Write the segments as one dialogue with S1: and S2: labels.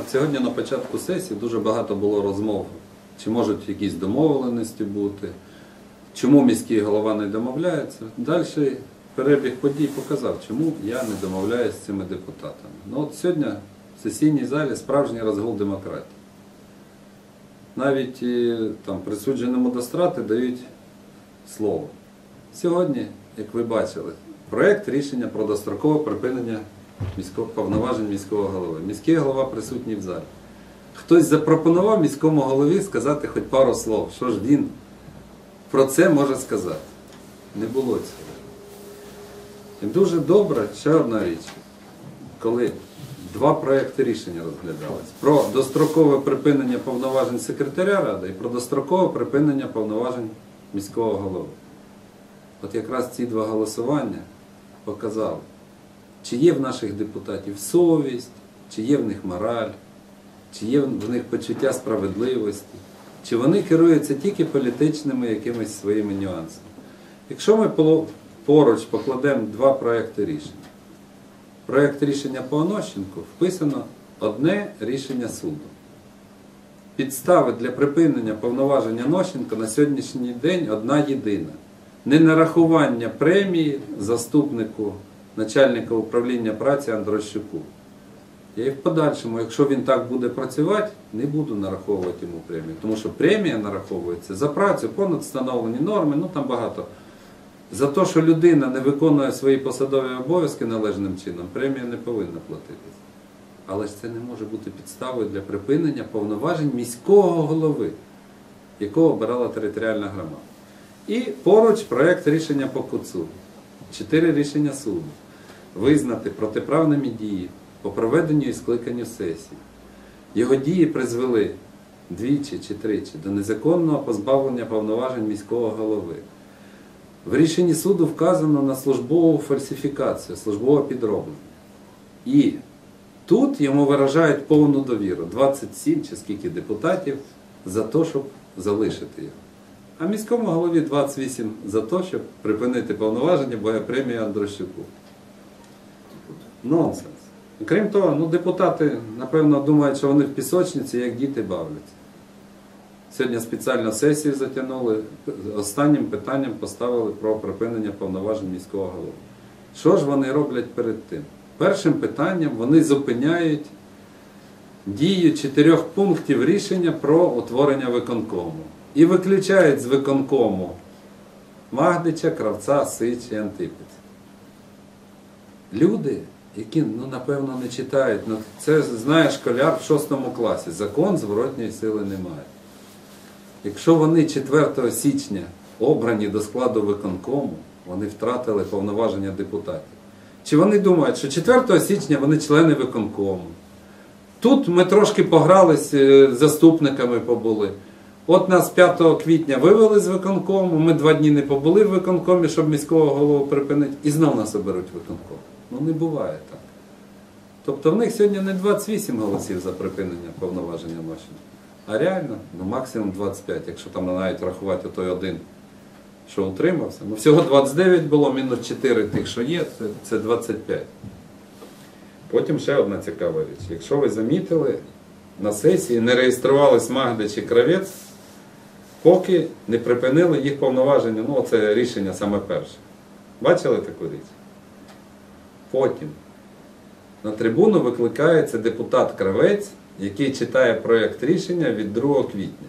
S1: От сьогодні на початку сесії дуже багато було розмов, чи можуть якісь домовленості бути, чому міський голова не домовляється. Далі перебіг подій показав, чому я не домовляюся з цими депутатами. Ну от сьогодні в сесійній залі справжній розгул демократії. Навіть там, присудженому до страти дають слово. Сьогодні, як ви бачили, проєкт рішення про дострокове припинення міського, повноважень міського голови. Міський голова присутній в залі. Хтось запропонував міському голові сказати хоч пару слов, що ж він про це може сказати. Не було цього. І дуже добре, ще одна річ, коли два проекти рішення розглядались про дострокове припинення повноважень секретаря ради і про дострокове припинення повноважень міського голови. От якраз ці два голосування показали, чи є в наших депутатів совість, чи є в них мораль, чи є в них почуття справедливості, чи вони керуються тільки політичними якимись своїми нюансами. Якщо ми поруч покладемо два проекти рішення, проект рішення по Онощенку вписано одне рішення суду. Підстави для припинення повноваження Нощенка на сьогоднішній день одна єдина. Ненарахування премії заступнику начальника управління праці Андрощуку. Я і в подальшому, якщо він так буде працювати, не буду нараховувати йому премію. Тому що премія нараховується за працю, понад встановлені норми, ну там багато. За те, що людина не виконує свої посадові обов'язки належним чином, премія не повинна платитися. Але ж це не може бути підставою для припинення повноважень міського голови, якого обирала територіальна громада. І поруч проєкт рішення по КУЦУ. Чотири рішення суду. Визнати протиправними дії по проведенню і скликанню сесії. Його дії призвели двічі чи тричі до незаконного позбавлення повноважень міського голови. В рішенні суду вказано на службову фальсифікацію, службове підроблення. І тут йому виражають повну довіру 27 чи скільки депутатів за те, щоб залишити його. А міському голові 28 за те, щоб припинити повноваження, бо є премія Андрощуку. Нонсенс. Крім того, ну, депутати, напевно, думають, що вони в пісочниці, як діти бавляться. Сьогодні спеціально сесію затягнули, останнім питанням поставили про припинення повноважень міського голови. Що ж вони роблять перед тим? Першим питанням вони зупиняють дію чотирьох пунктів рішення про утворення виконкому. І виключають з виконкому Магдича, Кравця, Сич і Антипець. Люди, які, ну, напевно, не читають, ну, це знає школяр в шостому класі. Закон зворотньої сили немає. Якщо вони 4 січня обрані до складу виконкому, вони втратили повноваження депутатів. Чи вони думають, що 4 січня вони члени виконкому? Тут ми трошки погрались, е, заступниками побули. От нас 5 квітня вивели з виконкому, ми два дні не побули в виконкомі, щоб міського голову припинити, і знов нас оберуть виконком. Ну не буває так. Тобто в них сьогодні не 28 голосів за припинення повноваження Мощенка, а реально ну, максимум 25, якщо там навіть рахувати той один, що утримався. Ну всього 29 було, мінус 4 тих, що є, це, це 25. Потім ще одна цікава річ. Якщо ви замітили, на сесії не реєструвались Магда чи Кравець, поки не припинили їх повноваження. Ну, це рішення саме перше. Бачили таку річ? Потім на трибуну викликається депутат Кравець, який читає проєкт рішення від 2 квітня.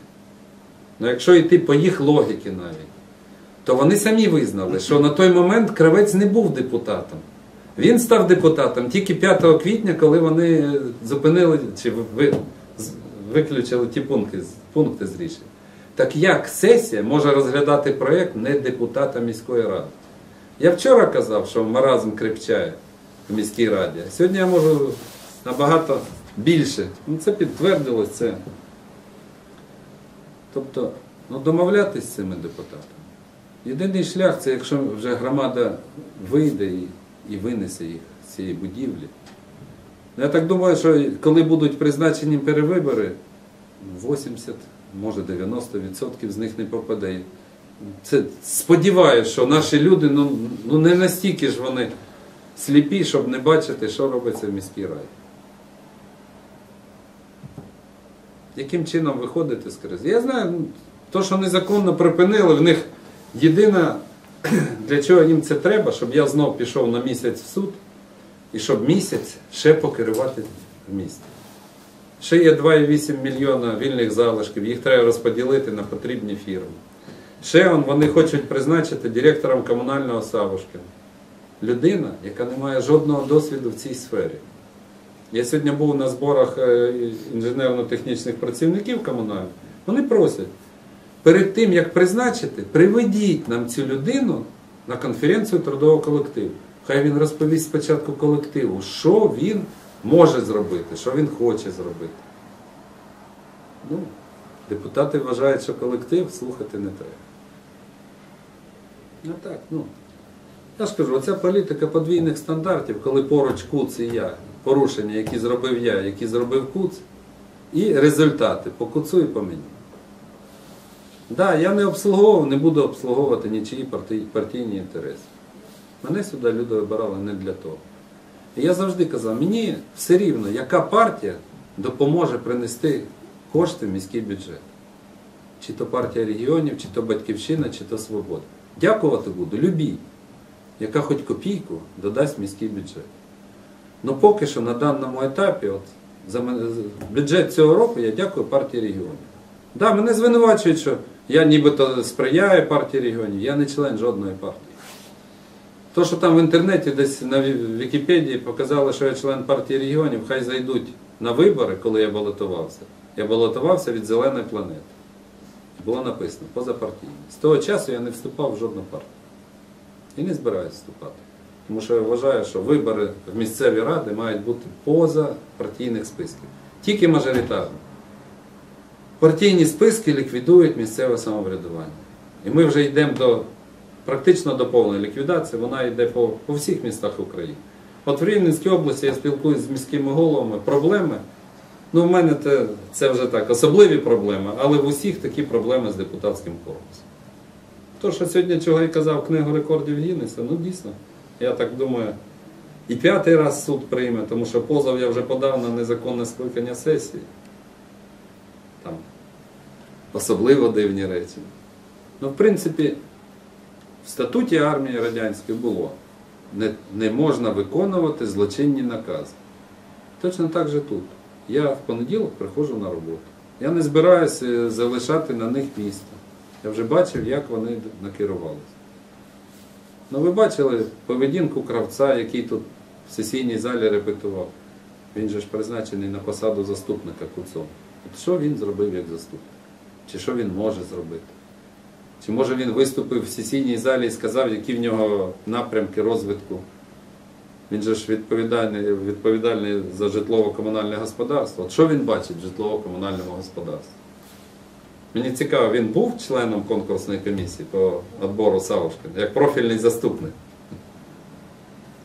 S1: Ну, якщо йти по їх логіки навіть, то вони самі визнали, що на той момент Кравець не був депутатом. Він став депутатом тільки 5 квітня, коли вони зупинили чи ви- виключили ті пункти, пункти з рішення. Так як сесія може розглядати проєкт не депутата міської ради? Я вчора казав, що маразм крепчає в міській раді. Сьогодні я можу набагато більше. Ну, це підтвердилось це. Тобто, ну, домовлятись з цими депутатами. Єдиний шлях це якщо вже громада вийде і, і винесе їх з цієї будівлі. Ну, Я так думаю, що коли будуть призначені перевибори, 80, може 90% з них не попаде. Це сподіваюся, що наші люди ну, ну не настільки ж вони сліпі, щоб не бачити, що робиться в міській раді. яким чином виходити з кризи. Я знаю, ну, то, що незаконно припинили, в них єдина, для чого їм це треба, щоб я знов пішов на місяць в суд, і щоб місяць ще покерувати в місті. Ще є 2,8 мільйона вільних залишків, їх треба розподілити на потрібні фірми. Ще вони хочуть призначити директором комунального Савушкина. Людина, яка не має жодного досвіду в цій сфері. Я сьогодні був на зборах е, інженерно-технічних працівників комунальних. Вони просять, перед тим як призначити, приведіть нам цю людину на конференцію трудового колективу. Хай він розповість спочатку колективу, що він може зробити, що він хоче зробити. Ну, депутати вважають, що колектив слухати не треба. Ну так, ну. Я ж кажу, оця політика подвійних стандартів, коли поруч Куц і я, порушення, які зробив я, які зробив Куц, і результати по Куцу і по мені. Так, да, я не обслуговував, не буду обслуговувати нічиї партійні інтереси. Мене сюди люди вибирали не для того. І я завжди казав, мені все рівно, яка партія допоможе принести кошти в міський бюджет. Чи то партія регіонів, чи то Батьківщина, чи то Свобода. Дякувати буду любій, яка хоч копійку додасть міський бюджет. Ну поки що на даному етапі, от, за мене, бюджет цього року я дякую партії регіонів. Да, мене звинувачують, що я нібито сприяю партії регіонів, я не член жодної партії. То, що там в інтернеті десь на Вікіпедії показали, що я член партії регіонів, хай зайдуть на вибори, коли я балотувався. Я балотувався від зеленої планети. Було написано позапартійно. З того часу я не вступав в жодну партію. І не збираюся вступати. Тому що я вважаю, що вибори в місцеві ради мають бути поза партійних списків. Тільки мажоритарні. Партійні списки ліквідують місцеве самоврядування. І ми вже йдемо до практично до повної ліквідації, вона йде по, по всіх містах України. От в Рівненській області я спілкуюся з міськими головами, проблеми. Ну, в мене це, це вже так, особливі проблеми, але в усіх такі проблеми з депутатським корпусом. То, що сьогодні чого я казав книгу рекордів Гіннеса, ну дійсно, я так думаю, і п'ятий раз суд прийме, тому що позов я вже подав на незаконне скликання сесії. Там особливо дивні речі. Ну, в принципі, в статуті армії радянської було. Не, не можна виконувати злочинні накази. Точно так же тут. Я в понеділок приходжу на роботу. Я не збираюся залишати на них місто. Я вже бачив, як вони накерувалися. Ну, ви бачили поведінку кравця, який тут в сесійній залі репетував. Він же ж призначений на посаду заступника Куцом. От що він зробив як заступник? Чи що він може зробити? Чи може він виступив в сесійній залі і сказав, які в нього напрямки розвитку? Він же ж відповідальний, відповідальний за житлово-комунальне господарство. От що він бачить в житлово-комунальному господарстві? Мені цікаво, він був членом конкурсної комісії по відбору Савушкина, як профільний заступник.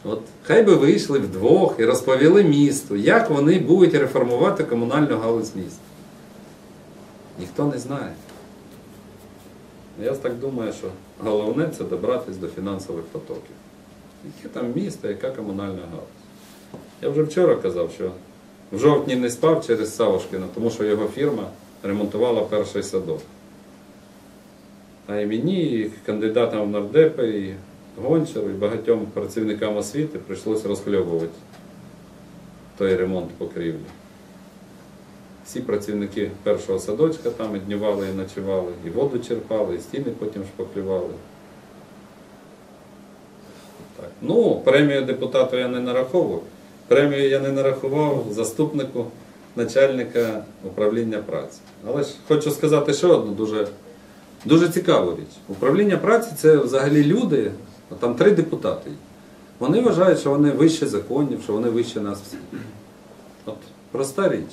S1: От хай би вийшли вдвох і розповіли місту, як вони будуть реформувати комунальну галузь міста. Ніхто не знає. Я так думаю, що головне це добратися до фінансових потоків. Яке там місто, яка комунальна галузь. Я вже вчора казав, що в жовтні не спав через Савушкина, тому що його фірма ремонтувала перший садок. А і мені, і кандидатам в нардепи, і Гончару, і багатьом працівникам освіти прийшлося розхльовувати той ремонт покрівлі. Всі працівники першого садочка там і днювали, і ночували, і воду черпали, і стіни потім шпаклювали. Так. Ну, премію депутату я не нараховував. Премію я не нарахував заступнику начальника управління праці. Але ж хочу сказати ще одну дуже, дуже цікаву річ. Управління праці це взагалі люди, там три депутати. Вони вважають, що вони вище законів, що вони вище нас всіх. От проста річ.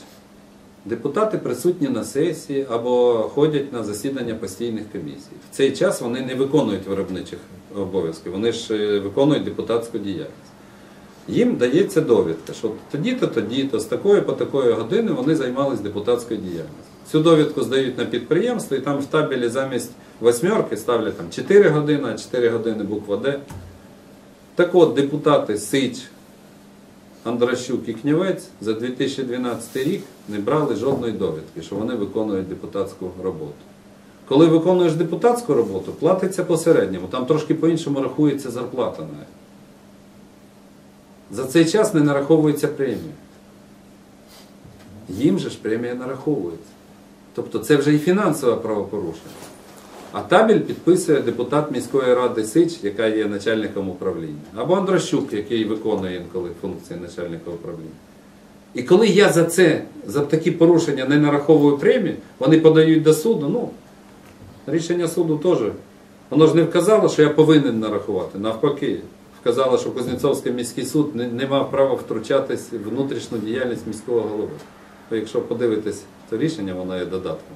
S1: Депутати присутні на сесії або ходять на засідання постійних комісій. В цей час вони не виконують виробничих обов'язків, вони ж е, виконують депутатську діяльність. Їм дається довідка, що тоді-то, тоді-то, з такої по такої години вони займалися депутатською діяльністю. Цю довідку здають на підприємство і там в табелі замість восьмерки ставлять там 4 години, а 4 години буква Д. Так от депутати Сич, Андращук і Княвець за 2012 рік не брали жодної довідки, що вони виконують депутатську роботу. Коли виконуєш депутатську роботу, платиться посередньому, там трошки по-іншому рахується зарплата навіть. За цей час не нараховується премія. Їм же ж премія нараховується. Тобто це вже і фінансове правопорушення. А табель підписує депутат міської ради Сич, яка є начальником управління, або Андрощук, який виконує інколи функції начальника управління. І коли я за це, за такі порушення не нараховую премію, вони подають до суду, ну, рішення суду теж. Воно ж не вказало, що я повинен нарахувати. Навпаки, вказало, що Кузнєцовський міський суд не, не мав права втручатись в внутрішню діяльність міського голови. Ви Якщо подивитесь це рішення, воно є додатком.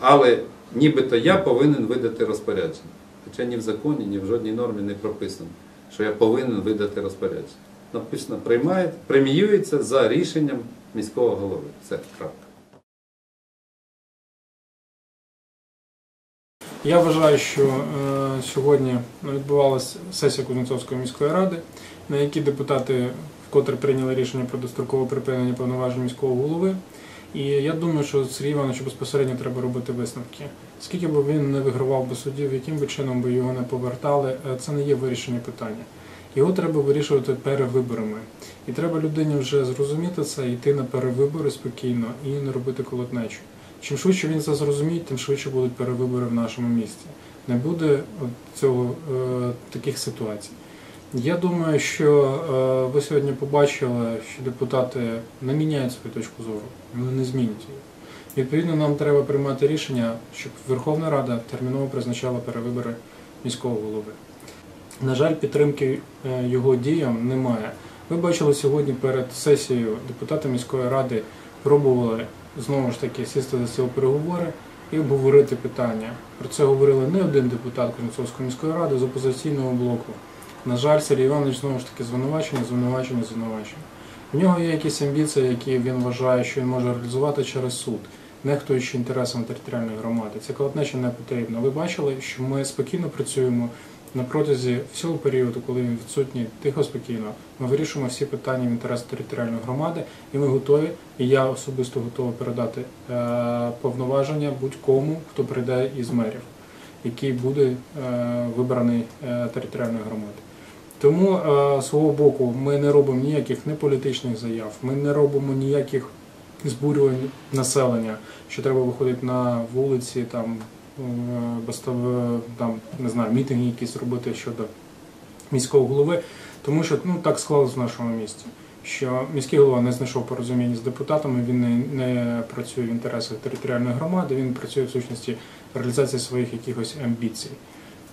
S1: Але нібито я повинен видати розпорядження. Хоча ні в законі, ні в жодній нормі не прописано, що я повинен видати розпорядження. Написано, приймає, преміюється за рішенням міського голови. Все, крапка.
S2: Я вважаю, що е, сьогодні відбувалася сесія Кузнецовської міської ради, на якій депутати вкотре прийняли рішення про дострокове припинення повноважень міського голови. І я думаю, що Сергію Івановичу безпосередньо треба робити висновки. Скільки б він не вигравав би судів, яким би чином би його не повертали, е, це не є вирішення питання. Його треба вирішувати перевиборами. І треба людині вже зрозуміти це, йти на перевибори спокійно і не робити колотнечу. Чим швидше він це зрозуміє, тим швидше будуть перевибори в нашому місті. Не буде цього е, таких ситуацій. Я думаю, що е, ви сьогодні побачили, що депутати не міняють свою точку зору, вони не змінять її. Відповідно, нам треба приймати рішення, щоб Верховна Рада терміново призначала перевибори міського голови. На жаль, підтримки е, його діям немає. Ви бачили сьогодні перед сесією депутати міської ради пробували знову ж таки сісти за стіл переговори і обговорити питання. Про це говорили не один депутат Кузнецовської міської ради з опозиційного блоку. На жаль, Сергій Іванович знову ж таки звинувачення, звинувачення, звинувачення. У нього є якісь амбіції, які він вважає, що він може реалізувати через суд, нехтуючи інтересами територіальної громади. Це колотнеча не потрібно. Ви бачили, що ми спокійно працюємо на протязі всього періоду, коли він відсутній, тихо спокійно. Ми вирішуємо всі питання в інтересах територіальної громади, і ми готові, і я особисто готовий передати е, повноваження будь-кому, хто прийде із мерів, який буде е, вибраний е, територіальною громадою. Тому свого боку ми не робимо ніяких неполітичних заяв, ми не робимо ніяких збурювань населення, що треба виходити на вулиці, там там не знаю, мітинги якісь робити щодо міського голови, тому що ну так склалось в нашому місті. Що міський голова не знайшов порозуміння з депутатами, він не, не працює в інтересах територіальної громади, він працює в сущності реалізації своїх якихось амбіцій.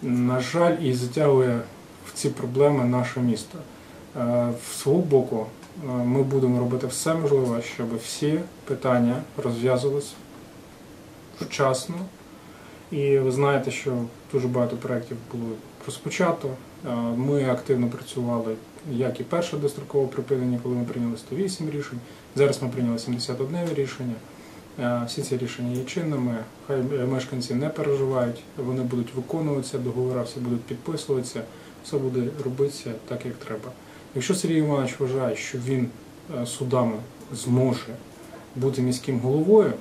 S2: На жаль, і затягує в ці проблеми наше місто. Е, З свого боку, е, ми будемо робити все можливе, щоб всі питання розв'язувалися вчасно. І ви знаєте, що дуже багато проєктів було розпочато. Е, Ми активно працювали як і перше дострокове припинення, коли ми прийняли 108 рішень. Зараз ми прийняли 71 рішення. Е, Всі ці рішення є чинними. Хай е, мешканці не переживають, вони будуть виконуватися, договори всі будуть підписуватися, все буде робитися так, як треба. Якщо Сергій Іванович вважає, що він судами зможе бути міським головою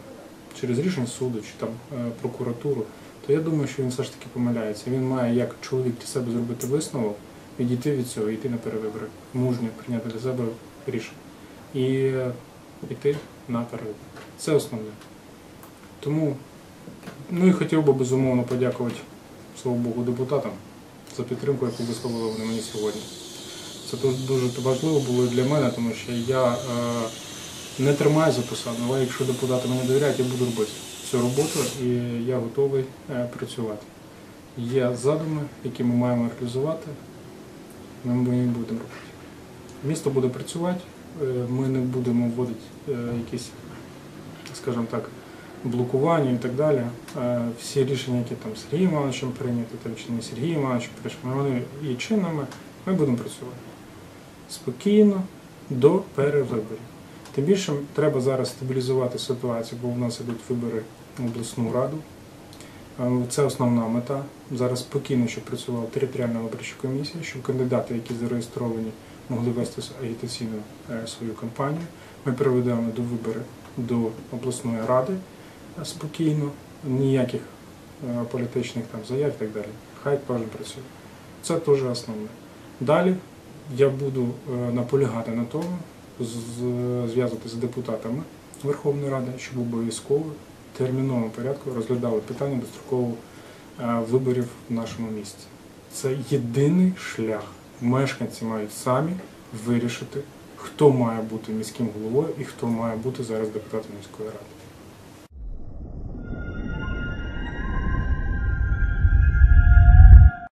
S2: через рішення суду чи там е, прокуратуру, то я думаю, що він все ж таки помиляється. Він має як чоловік для себе зробити висновок, відійти від цього, йти на перевибори, мужньо прийняти для себе рішення і йти на перевибори. Це основне. Тому, ну і хотів би безумовно подякувати слава Богу депутатам за підтримку, яку висловили вони мені сьогодні. Це дуже- важливо було для мене, тому що я е, не тримаю за посаду, але якщо депутати мені довіряють, я буду робити цю роботу і я готовий е, працювати. Є задуми, які ми маємо реалізувати, ми їх будемо робити. Місто буде працювати, е, ми не будемо вводити е, якісь, скажімо так, блокування і так далі. Всі рішення, які там Сергієм Івановичем прийняті, там чи не Сергієм Івановичем прийняті, вони є чинними, ми будемо працювати спокійно до перевиборів. Тим більше треба зараз стабілізувати ситуацію, бо у нас ідуть вибори в обласну раду. Е, Це основна мета. Зараз спокійно, щоб працювала територіальна виборча комісія, щоб кандидати, які зареєстровані, могли вести агітаційну е, свою кампанію. Ми приведемо до виборів до обласної ради е, спокійно, ніяких політичних там заяв і так далі. Хай кожен працює. Це теж основне. Далі я буду наполягати на тому, з- зв'язувати з депутатами Верховної Ради, щоб обов'язково терміновому порядку розглядали питання дострокового е, виборів в нашому місті. Це єдиний шлях. Мешканці мають самі вирішити, хто має бути міським головою і хто має бути зараз депутатом міської ради.